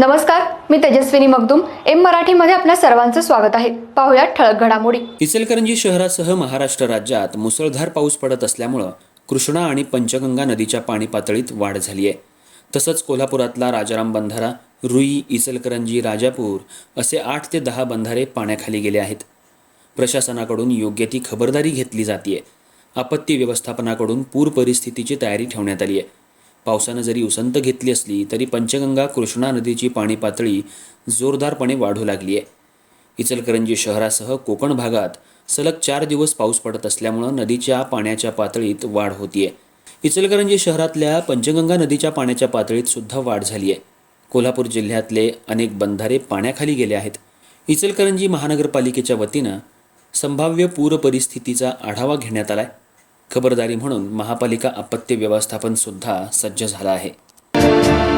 नमस्कार मी तेजस्विनी मगदुम. एम मराठीमध्ये आपल्या सर्वांचं स्वागत आहे. पाहुयात ठळक घडामोडी. इचलकरंजी शहरासह महाराष्ट्र राज्यात मुसळधार पाऊस पडत असल्यामुळं कृष्णा आणि पंचगंगा नदीच्या पाणी पातळीत वाढ झाली आहे. तसंच कोल्हापुरातला राजाराम बंधारा रुई इचलकरंजी राजापूर असे आठ ते दहा बंधारे पाण्याखाली गेले आहेत. प्रशासनाकडून योग्य ती खबरदारी घेतली जाते आपत्ती व्यवस्थापनाकडून पूर परिस्थितीची तयारी ठेवण्यात आली आहे पावसानं जरी उसंत घेतली असली तरी पंचगंगा कृष्णा नदीची पाणी पातळी जोरदारपणे वाढू लागली आहे. इचलकरंजी शहरासह कोकण भागात सलग चार दिवस पाऊस पडत असल्यामुळं नदीच्या पाण्याच्या पातळीत वाढ होतीये. इचलकरंजी शहरातल्या पंचगंगा नदीच्या पाण्याच्या पातळीत सुद्धा वाढ झाली आहे कोल्हापूर जिल्ह्यातले अनेक बंधारे पाण्याखाली गेले आहेत. इचलकरंजी महानगरपालिकेच्या वतीनं संभाव्य पूर परिस्थितीचा आढावा घेण्यात आला आहे खबरदारी म्हणून महापालिका आपत्ती व्यवस्थापन सुद्धा सज्ज झाला आहे.